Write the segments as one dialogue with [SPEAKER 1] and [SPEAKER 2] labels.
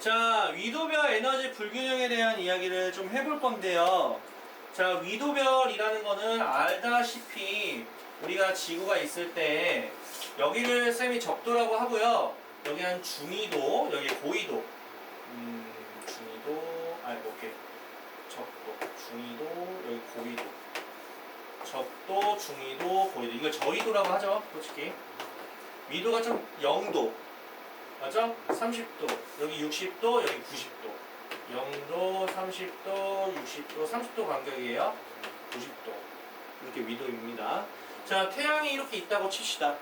[SPEAKER 1] 자, 위도별 에너지 불균형에 대한 이야기를 좀 해볼 건데요. 자, 위도별이라는 거는 알다시피 우리가 지구가 있을 때 여기를 쌤이 적도라고 하고요. 여기 한 중위도, 여기 고위도, 음, 중위도, 아니 뭐 이렇게 적도, 중위도, 여기 고위도, 적도, 중위도, 고위도. 이걸 저위도라고 하죠, 솔직히. 위도가 좀 0도, 맞죠? 30도, 여기 60도, 여기 90도. 0도, 30도, 60도, 30도 간격이에요. 90도. 이렇게 위도입니다. 자, 태양이 이렇게 있다고 칩시다.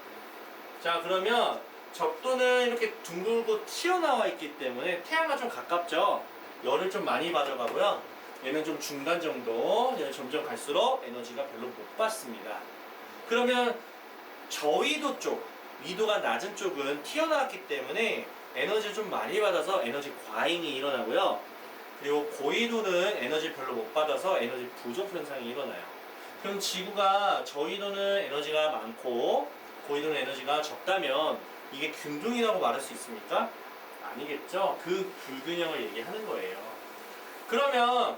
[SPEAKER 1] 자, 그러면 적도는 이렇게 둥글고 튀어나와 있기 때문에 태양과 좀 가깝죠? 열을 좀 많이 받아가고요. 얘는 좀 중간 정도, 얘는 점점 갈수록 에너지가 별로 못 받습니다. 그러면 저위도 쪽, 위도가 낮은 쪽은 튀어나왔기 때문에 에너지를 좀 많이 받아서 에너지 과잉이 일어나고요. 그리고 고위도는 에너지 별로 못 받아서 에너지 부족 현상이 일어나요. 그럼 지구가 저위도는 에너지가 많고 고위도는 에너지가 적다면 이게 균등이라고 말할 수 있습니까? 아니겠죠. 그 불균형을 얘기하는 거예요. 그러면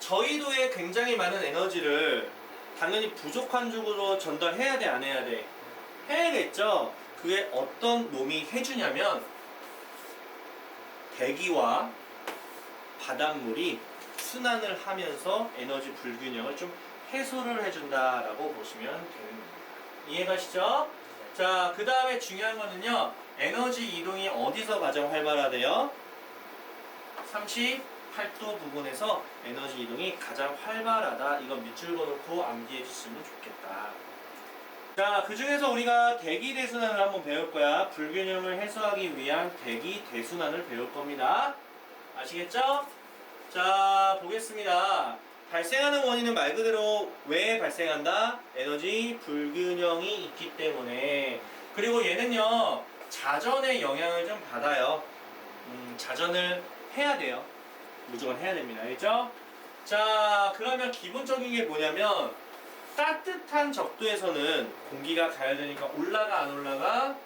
[SPEAKER 1] 저위도에 굉장히 많은 에너지를 당연히 부족한 쪽으로 전달해야 돼, 안 해야 돼? 해야겠죠. 그게 어떤 놈이 해주냐면 대기와 바닷물이 순환을 하면서 에너지 불균형을 좀 해소를 해준다라고 보시면 되는 겁니다. 이해가시죠? 자, 그 다음에 중요한 거는요, 에너지 이동이 어디서 가장 활발하대요? 38도 부분에서 에너지 이동이 가장 활발하다. 이거 밑줄 그어놓고 암기해 주시면 좋겠다. 자, 그 중에서 우리가 대기 대순환을 한번 배울 거야. 불균형을 해소하기 위한 대기 대순환을 배울 겁니다. 아시겠죠? 자, 보겠습니다. 발생하는 원인은 말 그대로 왜 발생한다? 에너지 불균형이 있기 때문에. 그리고 얘는요, 자전의 영향을 좀 받아요. 음, 자전을 해야 돼요. 무조건 해야 됩니다. 알겠죠? 자, 그러면 기본적인 게 뭐냐면, 따뜻한 적도에서는 공기가 가야 되니까 올라가 안 올라가?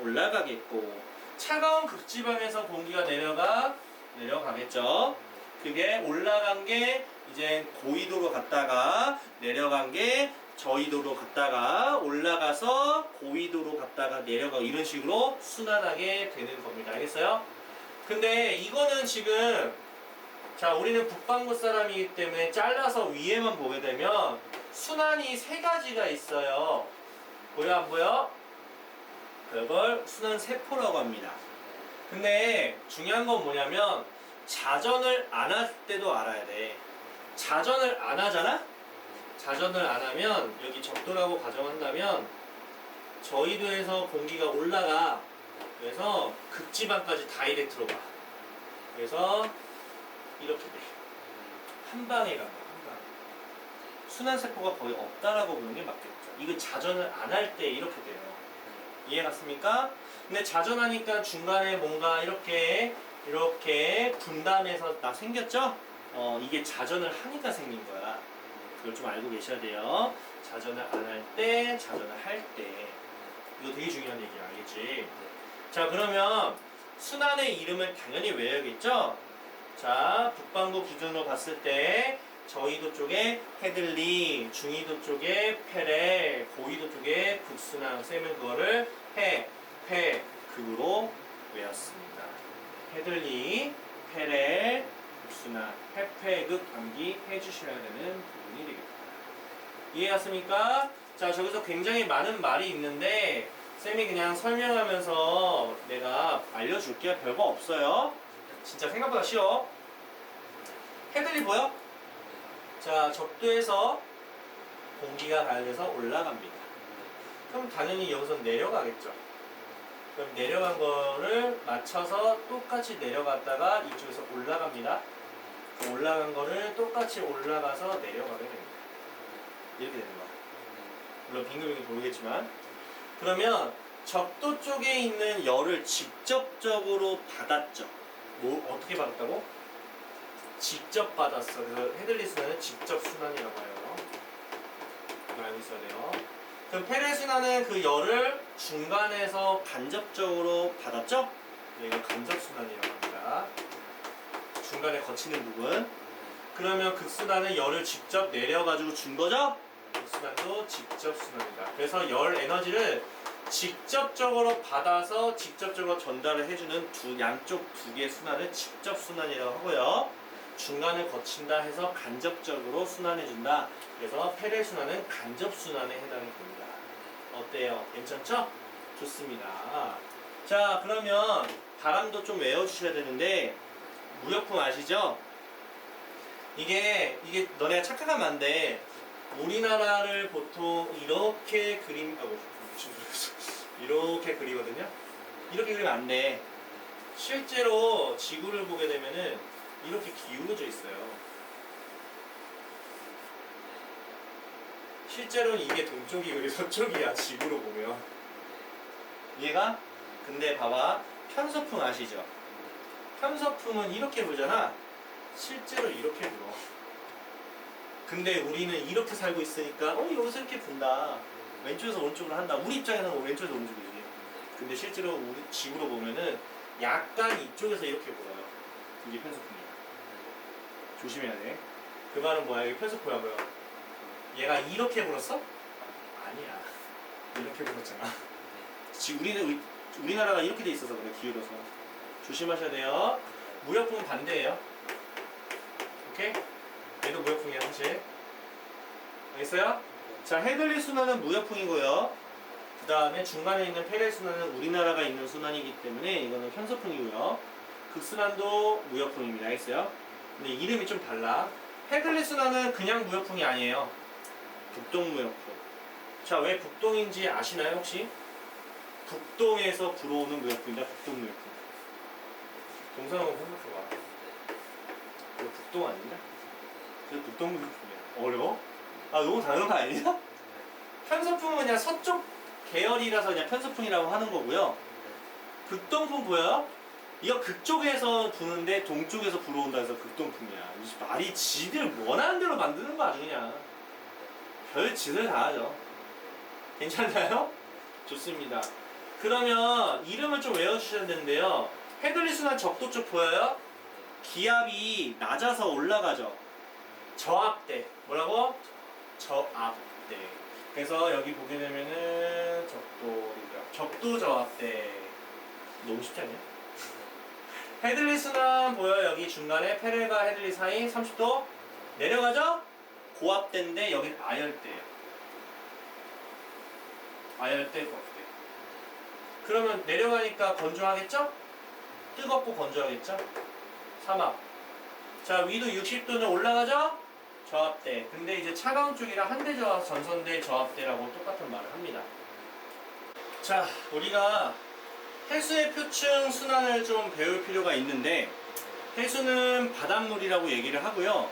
[SPEAKER 1] 올라가겠고 차가운 극지방에서 공기가 내려가? 내려가겠죠 그게 올라간 게 이제 고위도로 갔다가 내려간 게 저위도로 갔다가 올라가서 고위도로 갔다가 내려가 이런 식으로 순환하게 되는 겁니다 알겠어요? 근데 이거는 지금 자 우리는 북반구 사람이기 때문에 잘라서 위에만 보게 되면 순환이 세 가지가 있어요. 보여 안 보여? 그걸 순환 세포라고 합니다. 근데 중요한 건 뭐냐면 자전을 안 할 때도 알아야 돼. 자전을 안 하잖아? 자전을 안 하면 여기 적도라고 가정한다면 저희도에서 공기가 올라가. 그래서 극지방까지 다이렉트로 가. 그래서 이렇게 돼. 한 방에 가. 순환 세포가 거의 없다라고 보는 게 맞겠죠. 이거 자전을 안 할 때 이렇게 돼요. 이해 갔습니까? 근데 자전하니까 중간에 뭔가 이렇게 이렇게 분담해서 나 생겼죠? 어 이게 자전을 하니까 생긴 거야. 그걸 좀 알고 계셔야 돼요. 자전을 안 할 때, 자전을 할 때. 이거 되게 중요한 얘기야, 알겠지? 자, 그러면 순환의 이름을 당연히 외워야겠죠? 자, 북반구 기준으로 봤을 때 저위도 쪽에 헤들리, 중위도 쪽에 페레, 고위도 쪽에 극순환 쌤은 그거를 해, 페, 극으로 외웠습니다. 헤들리, 페레, 극순환, 해페극 암기 해주셔야 되는 부분이 되겠다. 이해갔습니까? 자, 저기서 굉장히 많은 말이 있는데 쌤이 그냥 설명하면서 내가 알려줄게 별거 없어요. 진짜 생각보다 쉬워. 헤들리 보여? 자, 적도에서 공기가 가야 돼서 올라갑니다. 그럼 당연히 여기서 내려가겠죠. 그럼 내려간 거를 맞춰서 똑같이 내려갔다가 이쪽에서 올라갑니다. 올라간 거를 똑같이 올라가서 내려가게 됩니다. 이렇게 되는 거야. 물론 빙글빙글 돌겠지만. 그러면 적도 쪽에 있는 열을 직접적으로 받았죠. 뭐 어떻게 받았다고? 직접 받았어. 그래서 헤들리 순환은 직접 순환이라고 해요. 이걸 알고 있어야 돼요. 그럼 페레 순환은 그 열을 중간에서 간접적으로 받았죠? 네, 이걸 간접 순환이라고 합니다. 중간에 거치는 부분. 그러면 극순환은 열을 직접 내려가지고 준 거죠? 극순환도 직접 순환이다. 그래서 열 에너지를 직접적으로 받아서 직접적으로 전달을 해주는 두 양쪽 두 개의 순환을 직접 순환이라고 하고요. 중간을 거친다 해서 간접적으로 순환해준다. 그래서 페렐 순환은 간접 순환에 해당이 됩니다. 어때요? 괜찮죠? 좋습니다. 자, 그러면 바람도 좀 외워주셔야 되는데 무역품 아시죠? 이게 이게 너네가 착각하면 안 돼. 우리나라를 보통 이렇게 그림 아, 뭐? 이렇게 그리거든요. 이렇게 그리면 안 돼. 실제로 지구를 보게 되면은 이렇게 기울어져 있어요. 실제로는 이게 동쪽이고 이게 서쪽이야 지구로 보면. 얘가 근데 봐봐 편서풍 아시죠? 편서풍은 이렇게 보잖아. 실제로 이렇게 불어. 근데 우리는 이렇게 살고 있으니까 어 여기서 이렇게 분다. 왼쪽에서 오른쪽으로 한다. 우리 입장에서는 왼쪽에서 오른쪽이지. 근데 실제로 우리 지구로 보면은 약간 이쪽에서 이렇게 보여요. 이게 편서풍이야. 조심해야 돼. 그 말은 뭐야? 이게 편서풍이야 뭐야? 얘가 이렇게 불었어? 아니야. 이렇게 불었잖아. 지금 우리는 우리, 우리나라가 이렇게 돼 있어서 그래 기울어서 조심하셔야 돼요. 무역풍은 반대예요. 오케이? 얘도 무역풍이야 사실. 알겠어요? 자 헤들리 순환은 무역풍이고요. 그 다음에 중간에 있는 페레 순환은 우리나라가 있는 순환이기 때문에 이거는 편서풍이고요. 극순환도 무역풍입니다. 알겠어요? 근데 이름이 좀 달라. 순환은 그냥 무역풍이 아니에요. 북동 무역풍. 자, 왜 북동인지 아시나요, 혹시? 북동에서 불어오는 무역풍이다, 북동 무역풍. 동서남북 생각해봐. 이거 북동 아니냐? 그 북동 무역풍이야. 어려워? 아, 너무 당연한 거 아니야? 편서풍은 그냥 서쪽 계열이라서 그냥 편서풍이라고 하는 거고요. 극동풍 보여요? 이거 극쪽에서 부는데 동쪽에서 불어온다 해서 극동풍이야. 이 말이 지들 원하는 대로 만드는 거 그냥. 별 짓을 다 하죠. 괜찮나요? 좋습니다. 그러면 이름을 좀 외워주셔야 되는데요. 헤들리 순환 적도 쪽 보여요? 기압이 낮아서 올라가죠. 저압대. 뭐라고? 저압대. 그래서 여기 보게 되면은 적도, 적도 저압대. 너무 쉽지 않냐? 헤들리 순환 보여요? 여기 중간에 페렐과 헤들리 사이 30도 내려가죠? 고압대인데 여긴 아열대예요. 아열대, 고압대. 그러면 내려가니까 건조하겠죠? 뜨겁고 건조하겠죠? 사막. 자, 위도 60도는 올라가죠? 저압대. 근데 이제 차가운 쪽이라 한대 저압, 전선대 저압대라고 똑같은 말을 합니다. 자, 우리가 해수의 표층 순환을 좀 배울 필요가 있는데 해수는 바닷물이라고 얘기를 하고요.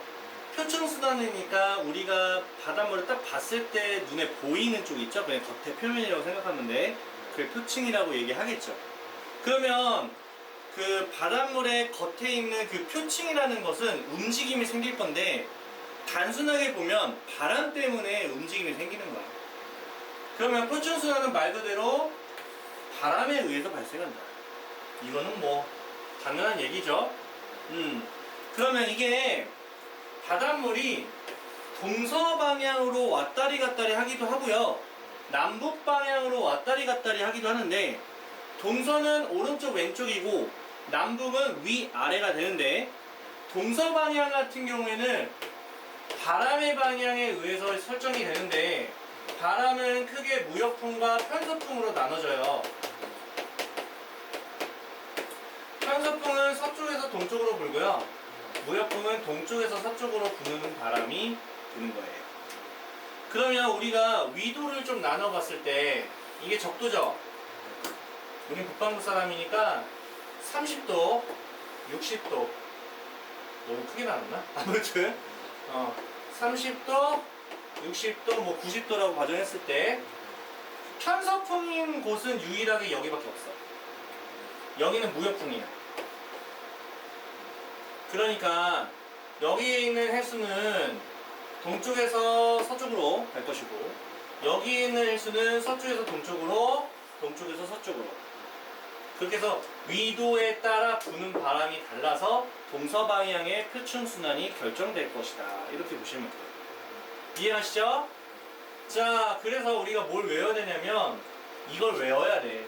[SPEAKER 1] 표층 순환이니까 우리가 바닷물을 딱 봤을 때 눈에 보이는 쪽 있죠? 그냥 겉에 표면이라고 생각하면 돼. 그게 표층이라고 얘기하겠죠. 그러면 그 바닷물의 겉에 있는 그 표층이라는 것은 움직임이 생길 건데 단순하게 보면 바람 때문에 움직임이 생기는 거야. 그러면 표층 순환은 말 그대로 바람에 의해서 발생한다. 이거는 뭐 당연한 얘기죠. 음. 그러면 이게 바닷물이 동서 방향으로 왔다리 갔다리 하기도 하고요. 남북 방향으로 왔다리 갔다리 하기도 하는데 동서는 오른쪽 왼쪽이고 남북은 위 아래가 되는데 동서 방향 같은 경우에는 바람의 방향에 의해서 설정이 되는데 바람은 크게 무역풍과 편서풍으로 나눠져요. 편서풍은 서쪽에서 동쪽으로 불고요. 무역풍은 동쪽에서 서쪽으로 부는 바람이 부는 거예요. 그러면 우리가 위도를 좀 나눠봤을 때 이게 적도죠? 우린 북반구 사람이니까 30도, 60도 너무 크게 나눴나? 아무튼 어, 30도, 60도, 뭐 90도라고 가정했을 때 편서풍인 곳은 유일하게 여기밖에 없어. 여기는 무역풍이야. 그러니까 여기에 있는 해수는 동쪽에서 서쪽으로 갈 것이고 여기에 있는 해수는 서쪽에서 동쪽으로, 동쪽에서 서쪽으로. 그렇게 해서 위도에 따라 부는 바람이 달라서 동서방향의 표층 순환이 결정될 것이다. 이렇게 보시면 돼요. 이해하시죠? 자, 그래서 우리가 뭘 외워야 되냐면 이걸 외워야 돼.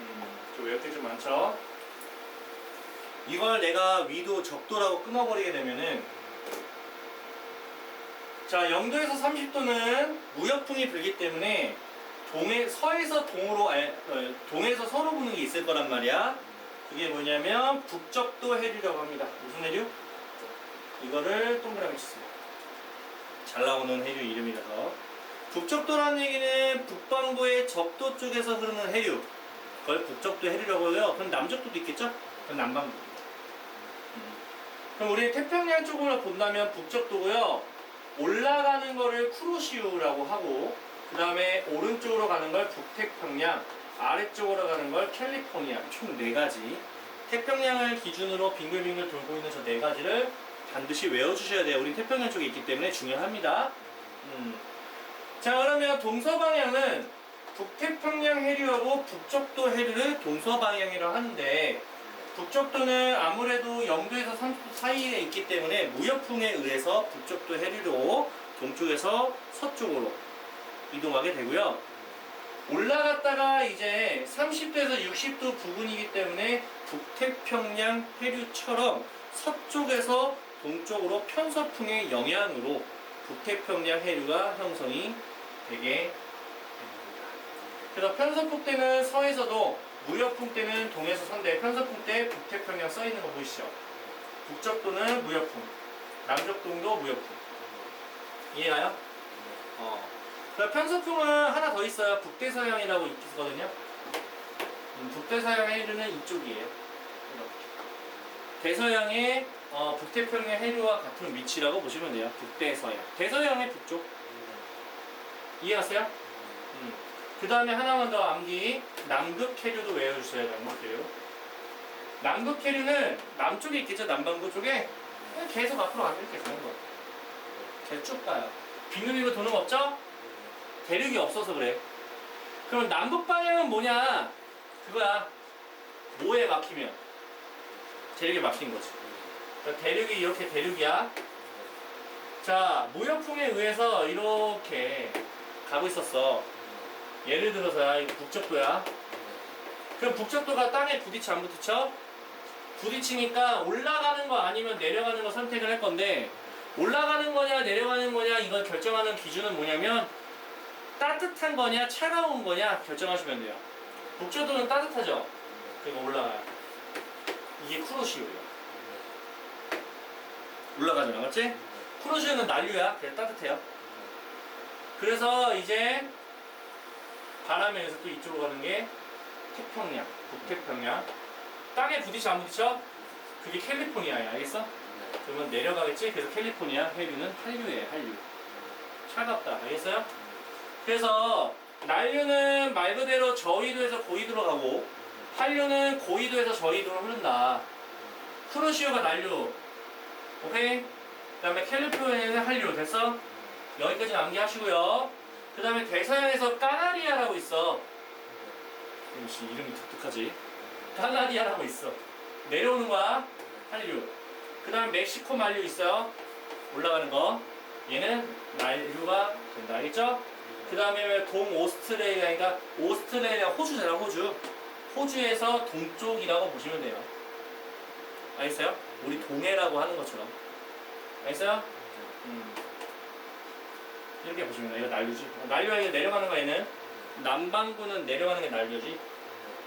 [SPEAKER 1] 음, 좀 외울 게 좀 많죠? 이걸 내가 위도 적도라고 끊어버리게 되면은 자, 0도에서 30도는 무역풍이 불기 때문에 동해 서에서 동으로 어, 동에서 서로 부는 게 있을 거란 말이야. 그게 뭐냐면 북적도 해류라고 합니다. 무슨 해류? 이거를 동그라미 치세요. 잘 나오는 해류 이름이라서. 북적도라는 얘기는 북반구의 적도 쪽에서 흐르는 해류. 그걸 북적도 해류라고 해요. 그럼 남적도도 있겠죠? 그건 남반구. 음. 그럼 우리 태평양 쪽으로 본다면 북적도고요. 올라가는 거를 쿠로시우라고 하고 그 다음에 오른쪽으로 가는 걸 북태평양 아래쪽으로 가는 걸 캘리포니아 총 네 가지 태평양을 기준으로 빙글빙글 돌고 있는 저 네 가지를 반드시 외워주셔야 돼요 우리 태평양 쪽에 있기 때문에 중요합니다 음. 자 그러면 동서방향은 북태평양 해류하고 북적도 해류를 동서방향이라고 하는데 북적도는 아무래도 0도에서 30도 사이에 있기 때문에 무역풍에 의해서 북적도 해류로 동쪽에서 서쪽으로 이동하게 되고요. 올라갔다가 이제 30도에서 60도 부근이기 때문에 북태평양 해류처럼 서쪽에서 동쪽으로 편서풍의 영향으로 북태평양 해류가 형성이 되게 됩니다. 그래서 편서풍 때는 서에서도 무역풍 때는 동에서 선대, 편서풍 때 북태평양 써 있는 거 보이시죠? 북적도는 무역풍, 남적도도 무역풍. 이해가요? 어. 그럼 편서풍은 하나 더 있어요. 북대서양이라고 있거든요. 음, 북대서양 해류는 이쪽이에요. 대서양의 어, 북태평양 해류와 같은 위치라고 보시면 돼요. 북대서양. 대서양의 북쪽. 이해갔어요? 음. 그 다음에 하나만 더 암기. 남극 해류도 외워주셔야 돼요. 남극 해류. 남극 해류는 남쪽에 있겠죠? 남반구 쪽에 계속 앞으로 가면 이렇게 가는 거예요. 계속 쭉 가요. 빙글빙글 도는 거 없죠? 대륙이 없어서 그래. 그럼 남북 방향은 뭐냐? 그거야. 뭐에 막히면? 대륙에 막힌 거지. 그러니까 대륙이 이렇게 대륙이야. 자, 무역풍에 의해서 이렇게 가고 있었어. 예를 들어서야, 이거 북적도야. 그럼 북적도가 땅에 부딪혀 안 부딪혀? 부딪히니까 올라가는 거 아니면 내려가는 거 선택을 할 건데 올라가는 거냐 내려가는 거냐 이걸 결정하는 기준은 뭐냐면 따뜻한 거냐 차가운 거냐 결정하시면 돼요. 북조도는 따뜻하죠. 그리고 올라가요. 이게 쿠로시오예요. 올라가잖아, 맞지? 쿠로시오는 난류야. 그래서 따뜻해요. 그래서 이제 바람에 의해서 또 이쪽으로 가는 게 태평양, 북태평양. 땅에 부딪혀 안 부딪혀? 그게 캘리포니아야, 알겠어? 그러면 내려가겠지? 그래서 캘리포니아 해류는 한류예요, 한류. 차갑다, 알겠어요? 그래서 난류는 말 그대로 저위도에서 고위도로 가고 한류는 고위도에서 저위도로 흐른다. 쿠로시오가 난류. 오케이? 그 다음에 캘리포니아는 한류. 됐어? 여기까지 암기하시고요. 그 다음에 대서양에서 까나리아라고 있어. 역시 이름이 독특하지. 까나리아라고 있어. 내려오는 거야. 한류. 그 다음에 멕시코 만류 있어요. 올라가는 거. 얘는 난류가 된다. 알겠죠? 그 다음에 동 오스트레일리아니까 오스트레일리아 호주잖아 호주 호주에서 동쪽이라고 보시면 돼요 알겠어요? 우리 동해라고 하는 것처럼 알겠어요? 음. 이렇게 보시면 이거 난류지 난류가 이거 내려가는 거 얘는 남반구는 내려가는 게 난류지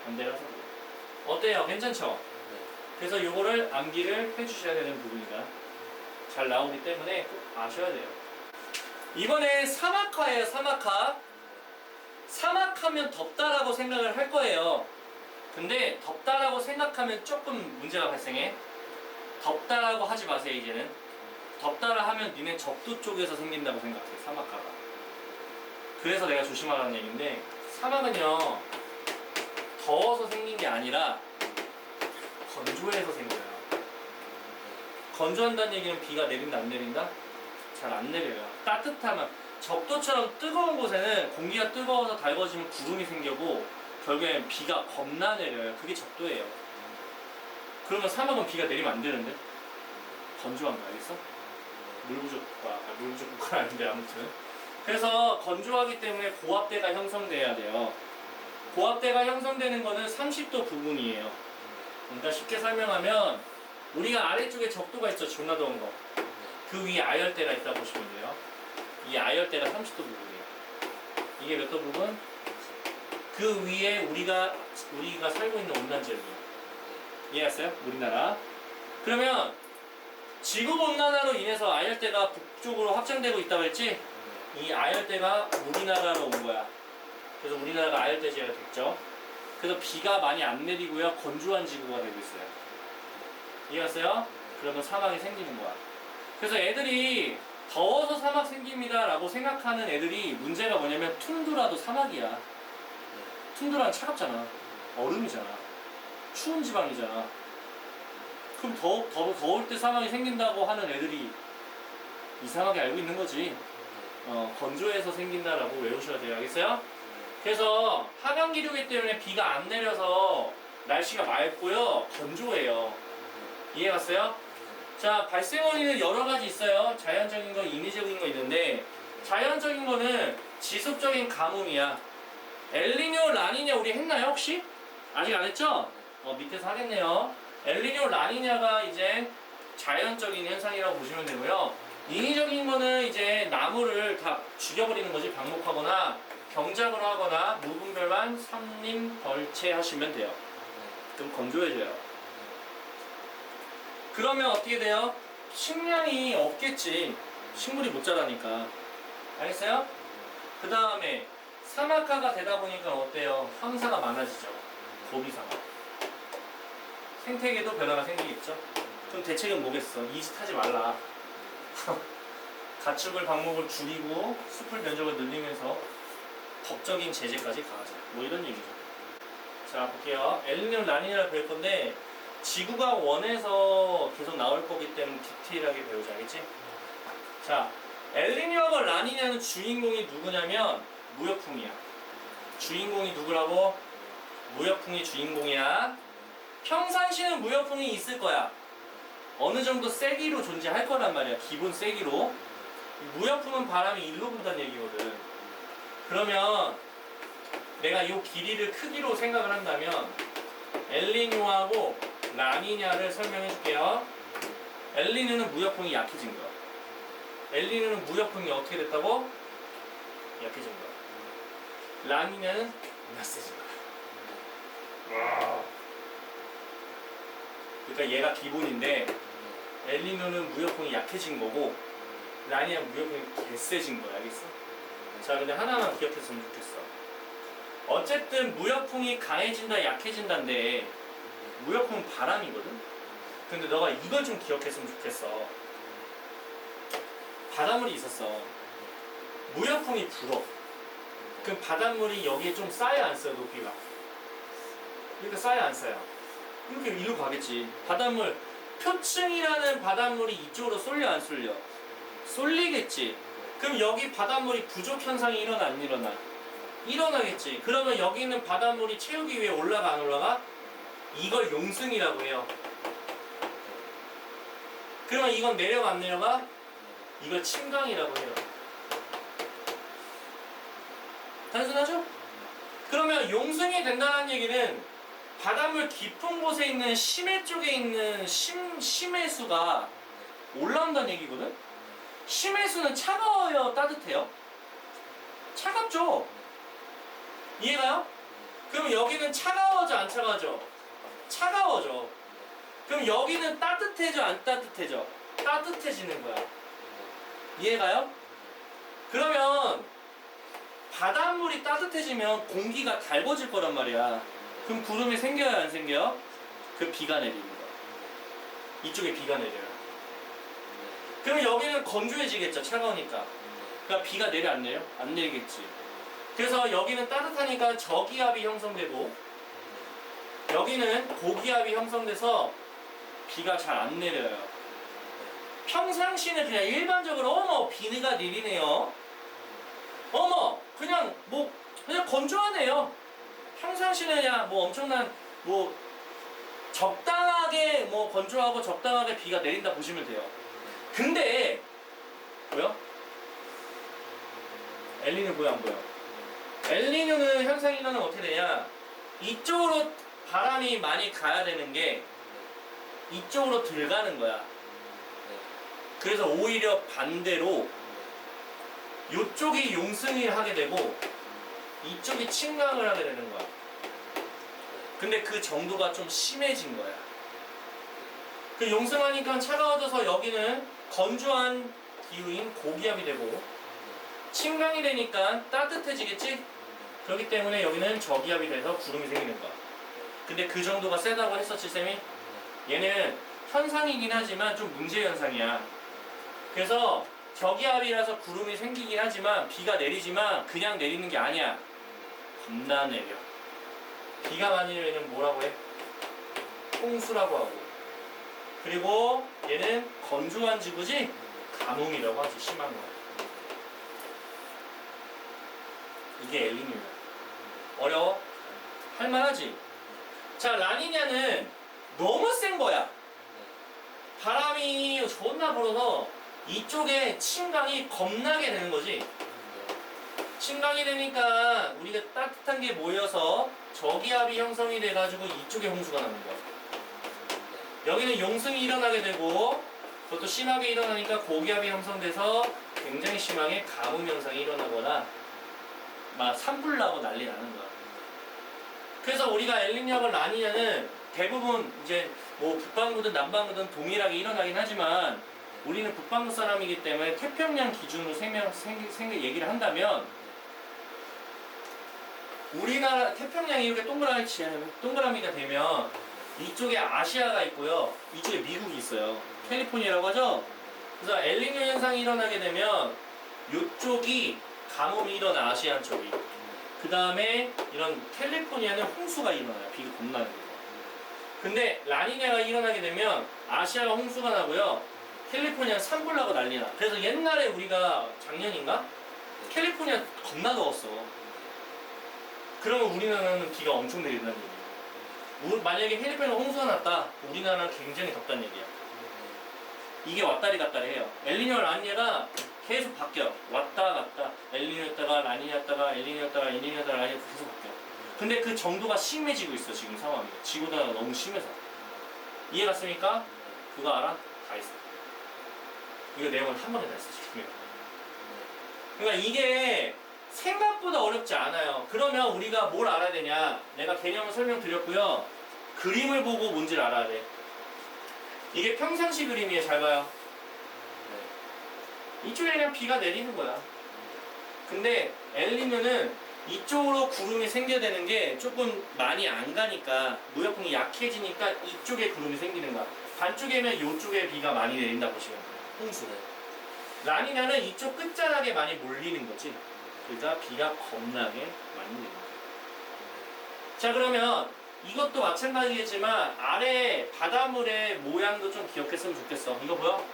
[SPEAKER 1] 반대라서 어때요? 괜찮죠? 그래서 요거를 암기를 해주셔야 되는 부분이다 잘 나오기 때문에 꼭 아셔야 돼요 이번에 사막화예요, 사막화. 사막하면 덥다라고 생각을 할 거예요. 근데 덥다라고 생각하면 조금 문제가 발생해. 덥다라고 하지 마세요, 이제는. 덥다라 하면 니네 적도 쪽에서 생긴다고 생각해, 사막화가. 그래서 내가 조심하라는 얘기인데, 사막은요, 더워서 생긴 게 아니라, 건조해서 생겨요. 건조한다는 얘기는 비가 내린다, 안 내린다? 잘 안 내려요. 따뜻하면 적도처럼 뜨거운 곳에는 공기가 뜨거워서 달궈지면 구름이 생겨고 결국엔 비가 겁나 내려요. 그게 적도예요. 그러면 사막은 비가 내리면 안 되는데 건조한 거 알겠어? 물 부족 국가, 아, 물 부족 국가 아닌데 아무튼 그래서 건조하기 때문에 고압대가 형성돼야 돼요. 고압대가 형성되는 거는 30도 부분이에요. 그러니까 쉽게 설명하면 우리가 아래쪽에 적도가 있죠. 존나 더운 거. 그 위에 아열대가 있다 보시면 돼요. 이 아열대가 30도 부분이에요. 이게 몇 도 부분? 그 위에 우리가 우리가 살고 있는 온난지역이에요. 이해했어요? 우리나라. 그러면 지구 온난화로 인해서 아열대가 북쪽으로 확장되고 있다고 했지? 이 아열대가 우리나라로 온 거야. 그래서 우리나라가 아열대 지역이 됐죠. 그래서 비가 많이 안 내리고요. 건조한 지구가 되고 있어요. 이해했어요? 그러면 사막이 생기는 거야. 그래서 애들이 더워서 사막 생깁니다 라고 생각하는 애들이 문제가 뭐냐면 툰드라도 사막이야. 툰드라는 차갑잖아. 얼음이잖아. 추운 지방이잖아. 그럼 더, 더, 더울 때 사막이 생긴다고 하는 애들이 이상하게 알고 있는 거지. 어, 건조해서 생긴다라고 외우셔야 돼요. 알겠어요? 그래서 하강 기류기 때문에 비가 안 내려서 날씨가 맑고요. 건조해요. 이해 갔어요? 자, 발생 원인은 여러 가지 있어요. 자연적인 거, 인위적인 거 있는데 자연적인 거는 지속적인 가뭄이야. 엘리뇨, 라니냐 우리 했나요 혹시? 아직 안 했죠? 어, 밑에서 하겠네요. 엘리뇨, 라니냐가 이제 자연적인 현상이라고 보시면 되고요. 인위적인 거는 이제 나무를 다 죽여버리는 거지 방목하거나 경작으로 하거나 무분별만 삼림 벌채 하시면 돼요. 좀 건조해져요. 그러면 어떻게 돼요? 식량이 없겠지. 식물이 못 자라니까. 알겠어요? 그 다음에 사막화가 되다 보니까 어때요? 황사가 많아지죠. 고비사막. 생태계도 변화가 생기겠죠. 그럼 대책은 뭐겠어? 이짓 하지 말라. 가축을 방목을 줄이고 숲을 면적을 늘리면서 법적인 제재까지 가하자. 뭐 이런 얘기죠. 자 볼게요. 엘니뇨 라니냐를 배울 건데 지구가 원해서 계속 나올 거기 때문에 디테일하게 배우자 알겠지? 자 엘니뇨하고 라니냐는 주인공이 누구냐면 무역풍이야. 주인공이 누구라고? 무역풍이 주인공이야. 평상시는 무역풍이 있을 거야. 어느 정도 세기로 존재할 거란 말이야. 기본 세기로. 무역풍은 바람이 일로 분다는 얘기거든. 그러면 내가 이 길이를 크기로 생각을 한다면 엘리뇨하고 라니냐를 설명해 줄게요. 엘리뇨는 무역풍이 약해진 거야. 엘리뇨는 무역풍이 어떻게 됐다고? 약해진 거야. 라니냐는 나세진 거야. 그러니까 얘가 기본인데 엘리뇨는 무역풍이 약해진 거고 라니냐는 무역풍이 개세진 거야. 알겠어? 자, 근데 하나만 기억했으면 좋겠어. 어쨌든 무역풍이 강해진다, 약해진다인데 무역풍은 바람이거든. 근데 너가 이걸 좀 기억했으면 좋겠어. 바닷물이 있었어. 무역풍이 불어. 그럼 바닷물이 여기에 좀 쌓여 안 쌓여 높이가? 그러니까 쌓여 안 쌓여? 이렇게 일로 가겠지. 바닷물 표층이라는 바닷물이 이쪽으로 쏠려 안 쏠려? 쏠리겠지. 그럼 여기 바닷물이 부족 현상이 일어나 안 일어나? 일어나겠지. 그러면 여기 있는 바닷물이 채우기 위해 올라가 안 올라가? 이걸 용승이라고 해요. 그러면 이건 내려가 안 내려가? 이걸 침강이라고 해요. 단순하죠? 그러면 용승이 된다는 얘기는 바닷물 깊은 곳에 있는 심해 쪽에 있는 심, 심해수가 올라온다는 얘기거든? 심해수는 차가워요? 따뜻해요? 차갑죠? 이해가요? 그럼 여기는 차가워져? 안 차가워져? 차가워져. 그럼 여기는 따뜻해져? 안 따뜻해져? 따뜻해지는 거야. 이해가요? 그러면 바닷물이 따뜻해지면 공기가 달궈질 거란 말이야. 그럼 구름이 생겨요? 안 생겨요? 그 비가 내리는 거야. 이쪽에 비가 내려요. 그럼 여기는 건조해지겠죠? 차가우니까. 그러니까 비가 내려 안 내려? 안 내리겠지. 그래서 여기는 따뜻하니까 저기압이 형성되고 여기는 고기압이 형성돼서 비가 잘 안 내려요. 평상시는 그냥 일반적으로 어머 비가 내리네요. 어머 그냥 뭐 그냥 건조하네요. 평상시는 그냥 뭐 엄청난 뭐 적당하게 뭐 건조하고 적당하게 비가 내린다 보시면 돼요. 근데 보여? 엘리뇨 보여 안 보여? 엘리뇨는 현상 일어나면 어떻게 되냐? 이쪽으로 바람이 많이 가야 되는 게 이쪽으로 들어가는 거야. 그래서 오히려 반대로 이쪽이 용승을 하게 되고 이쪽이 침강을 하게 되는 거야. 근데 그 정도가 좀 심해진 거야. 그 용승하니까 차가워져서 여기는 건조한 기후인 고기압이 되고 침강이 되니까 따뜻해지겠지? 그렇기 때문에 여기는 저기압이 돼서 구름이 생기는 거야. 근데 그 정도가 세다고 했었지 쌤이? 얘는 현상이긴 하지만 좀 문제 현상이야. 그래서 저기압이라서 구름이 생기긴 하지만 비가 내리지만 그냥 내리는 게 아니야. 겁나 내려. 비가 많이 내리면 뭐라고 해? 홍수라고 하고. 그리고 얘는 건조한 지구지? 가뭄이라고 하지 심한 거. 이게 엘리뇨야. 어려워? 할만하지? 자 라니냐는 너무 센 거야. 바람이 존나 불어서 이쪽에 침강이 겁나게 되는 거지. 침강이 되니까 우리가 따뜻한 게 모여서 저기압이 형성이 돼가지고 이쪽에 홍수가 나는 거야. 여기는 용승이 일어나게 되고 그것도 심하게 일어나니까 고기압이 형성돼서 굉장히 심하게 가뭄 현상이 일어나거나 막 산불 나고 난리 나는 거야. 그래서 우리가 엘리냐고 라니냐는 대부분 이제 뭐 북반구든 남반구든 동일하게 일어나긴 하지만 우리는 북반구 사람이기 때문에 태평양 기준으로 생명, 생, 생, 얘기를 한다면 우리나라 태평양이 이렇게 동그라미 치 동그라미가 되면 이쪽에 아시아가 있고요. 이쪽에 미국이 있어요. 캘리포니아라고 하죠? 그래서 엘리뇨 현상이 일어나게 되면 이쪽이 가뭄이 일어나 아시안 쪽이. 그 다음에 이런 캘리포니아는 홍수가 일어나요. 비가 겁나는 거예요. 근데 라니냐가 일어나게 되면 아시아가 홍수가 나고요. 캘리포니아 산불 나고 난리 나. 그래서 옛날에 우리가 작년인가? 캘리포니아 겁나 더웠어 그러면 우리나라는 비가 엄청 내린다는 얘기야 우- 만약에 캘리포니아 홍수가 났다 우리나라는 굉장히 덥다는 얘기야. 이게 왔다리 갔다리 해요. 엘리뇨 라니냐가 계속 바뀌어 왔다 갔다. 엘리뇨였다가 라니냐였다가 엘리뇨였다가 엘리뇨였다가 라니냐 계속 바뀌어 근데 그 정도가 심해지고 있어 지금 상황이. 지구가 너무 심해서. 이해 갔습니까? 그거 알아? 다 있어. 이거 내용을 한 번에 다 했어 지금. 그러니까 이게 생각보다 어렵지 않아요 그러면 우리가 뭘 알아야 되냐 내가 개념을 설명드렸고요 그림을 보고 뭔지를 알아야 돼 이게 평상시 그림이에요 잘 봐요 이쪽에 그냥 비가 내리는 거야 근데 엘리뇨는 이쪽으로 구름이 생겨야 되는 게 조금 많이 안 가니까 무역풍이 약해지니까 이쪽에 구름이 생기는 거야. 반쪽에는 이쪽에 비가 많이 내린다 보시면 돼요. 홍수. 라니냐는 이쪽 끝자락에 많이 몰리는 거지. 그러니까 비가 겁나게 많이 내리는 거야. 자 그러면 이것도 마찬가지겠지만 아래 바닷물의 모양도 좀 기억했으면 좋겠어. 이거 보여?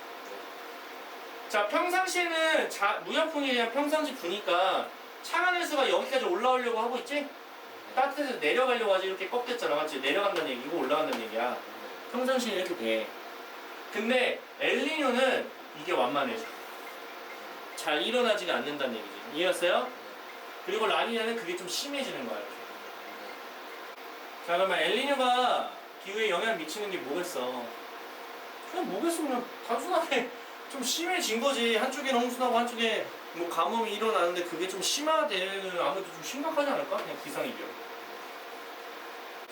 [SPEAKER 1] 자 평상시에는 자, 무역풍이 그냥 평상시 부니까 차가늘수가 여기까지 올라오려고 하고 있지? 따뜻해서 내려가려고 하지 이렇게 꺾였잖아 맞지? 내려간다는 얘기고 올라간다는 얘기야 평상시는 이렇게 돼 근데 엘리뇨는 이게 완만해져 잘 일어나지가 않는다는 얘기지 이해했어요? 그리고 라니냐는 그게 좀 심해지는 거야 이렇게 자 그러면 엘리뇨가 기후에 영향을 미치는 게 뭐겠어 그냥 뭐겠어 그냥 단순하게 좀 심해진 거지 한쪽에는 홍수나고 한쪽에 뭐 가뭄이 일어나는데 그게 좀 심화되는 아무래도 좀 심각하지 않을까? 그냥 기상이죠.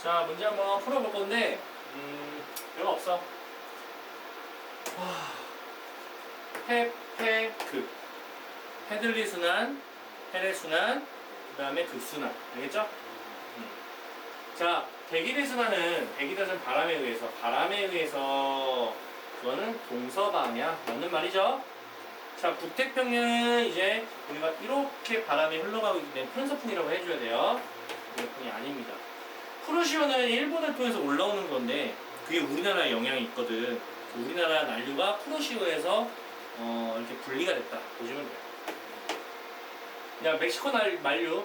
[SPEAKER 1] 자 문제 한번 풀어볼 건데 음 별거 없어. 해, 폐, 극. 헤들리 순환, 헤레 순환, 그 다음에 극순환. 알겠죠? 음. 자 대기대 순환은 대기대는 바람에 의해서 바람에 의해서 그거는 동서방향 맞는 말이죠. 자, 북태평양은 이제 우리가 이렇게 바람이 흘러가고 있기 때문에 편서풍이라고 해줘야 돼요. 무역풍이 아닙니다. 쿠로시오는 일본을 통해서 올라오는 건데 그게 우리나라에 영향이 있거든. 그 우리나라 난류가 쿠로시오에서 어, 이렇게 분리가 됐다. 보시면 돼요. 그냥 멕시코 날, 만류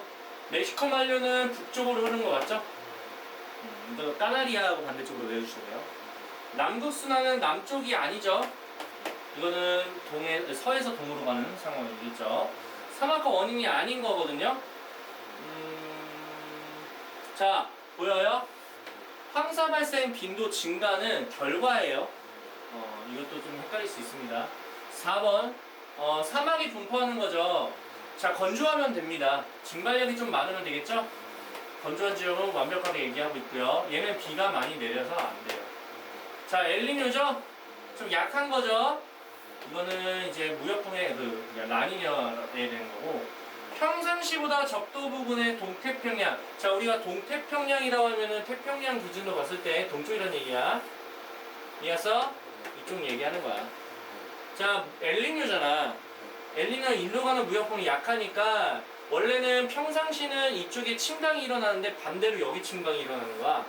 [SPEAKER 1] 멕시코 만류는 북쪽으로 흐르는 것 같죠? 음, 까나리아하고 반대쪽으로 외워주시고요. 남극 순환은 남쪽이 아니죠. 이거는 동해 서에서 동으로 가는 상황이겠죠. 사막화 원인이 아닌 거거든요. 음, 자 보여요? 황사 발생 빈도 증가는 결과예요. 어, 이것도 좀 헷갈릴 수 있습니다. 4번 어, 사막이 분포하는 거죠. 자 건조하면 됩니다. 증발력이 좀 많으면 되겠죠? 건조한 지역은 완벽하게 얘기하고 있고요. 얘는 비가 많이 내려서 안 돼요. 자 엘리뇨죠? 좀 약한 거죠? 이거는 이제 무역풍의 그 라니냐에 되는 거고 평상시보다 적도 부분의 동태평양 자 우리가 동태평양이라고 하면은 태평양 기준으로 봤을 때 동쪽이라는 얘기야 이어서 이쪽 얘기하는 거야 자 엘리뇨잖아 엘리뇨 일로 가는 무역풍이 약하니까 원래는 평상시는 이쪽에 침강이 일어나는데 반대로 여기 침강이 일어나는 거야.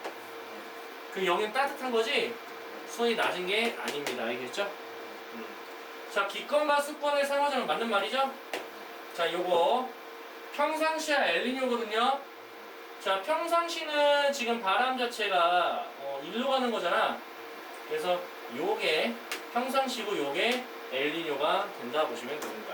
[SPEAKER 1] 그 여긴 따뜻한 거지? 수온이 낮은 게 아닙니다. 알겠죠? 음. 자 기권과 수권의 상호작용 맞는 말이죠? 자 요거. 평상시야 엘리뇨거든요. 자 평상시는 지금 바람 자체가 어, 일로 가는 거잖아. 그래서 요게 평상시고 요게 엘리뇨가 된다 보시면 거야